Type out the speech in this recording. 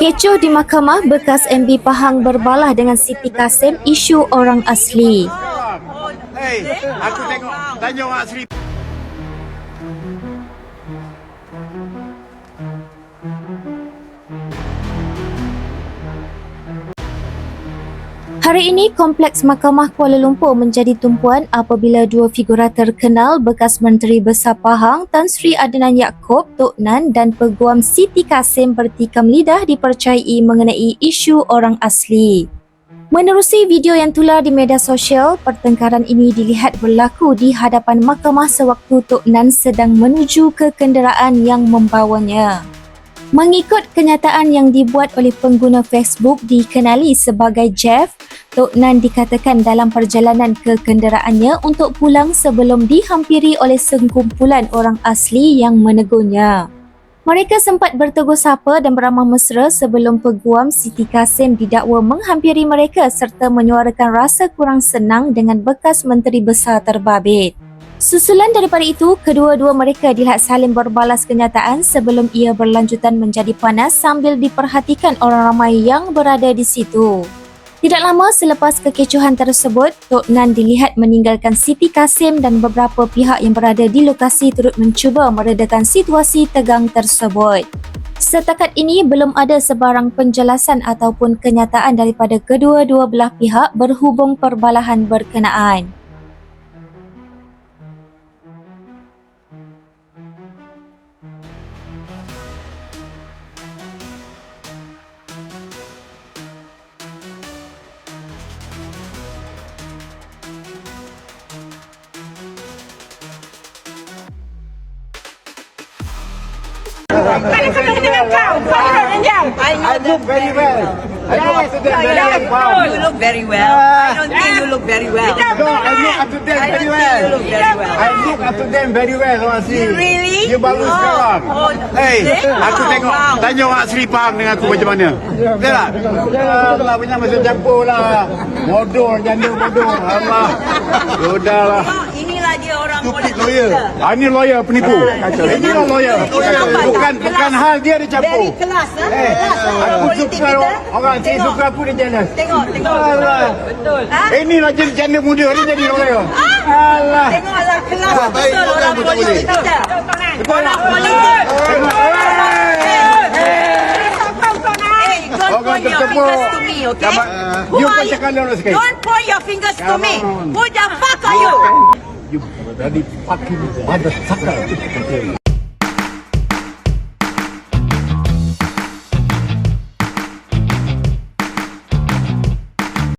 Kecoh di mahkamah bekas MB Pahang berbalah dengan Siti Kasim isu orang asli. Hei, aku tengok tanya orang asli. Hari ini, Kompleks Mahkamah Kuala Lumpur menjadi tumpuan apabila dua figura terkenal bekas Menteri Besar Pahang Tan Sri Adnan Yaakob, Tok Nan dan Peguam Siti Kasim bertikam lidah dipercayai mengenai isu orang asli. Menerusi video yang tular di media sosial, pertengkaran ini dilihat berlaku di hadapan mahkamah sewaktu Tok Nan sedang menuju ke kenderaan yang membawanya. Mengikut kenyataan yang dibuat oleh pengguna Facebook dikenali sebagai Jeff, Tok Nan dikatakan dalam perjalanan ke kenderaannya untuk pulang sebelum dihampiri oleh sekumpulan orang asli yang menegurnya. Mereka sempat bertegur sapa dan beramah mesra sebelum peguam Siti Kasim didakwa menghampiri mereka serta menyuarakan rasa kurang senang dengan bekas Menteri Besar terbabit. Susulan daripada itu, kedua-dua mereka dilihat saling berbalas kenyataan sebelum ia berlanjutan menjadi panas sambil diperhatikan orang ramai yang berada di situ. Tidak lama selepas kekecohan tersebut, Tok Nan dilihat meninggalkan Siti Kasim dan beberapa pihak yang berada di lokasi turut mencuba meredakan situasi tegang tersebut. Setakat ini belum ada sebarang penjelasan ataupun kenyataan daripada kedua-dua belah pihak berhubung perbalahan berkenaan. I know I look very well. I them very yes, well. You look very well. I don't think you look very well. No, I look after them I very you well. look very well. I look after them very well asli. You really? You baru Oh, sekarang. oh, Hei, eh? aku Wow, tengok. wow. Tanya orang asli Pahang dengan aku macam mana. Betul tak? Alah, punya masa campur lah. Bodoh, janda bodoh. Allah. Sudahlah. Oh, inilah dia orang Stupid politik lawyer. kita. Ah, ini lawyer penipu. Ini lah lawyer. Bukan bukan hal dia dia campur. Very kelas, ha? Eh, Kelas, ha? aku suka orang Tengok. suka aku dia jealous. Tengok, tengok. Betul. Inilah jadi janda muda dia jadi lawyer. Alah. Tengoklah kelas Ah, baik, betul betul, orang betul, politik boleh. kita. Betul Orang politik. Don't point your fingers to me, okay? Who are. Don't point your fingers to me. Who the fuck are you? You bloody fucking motherfucker.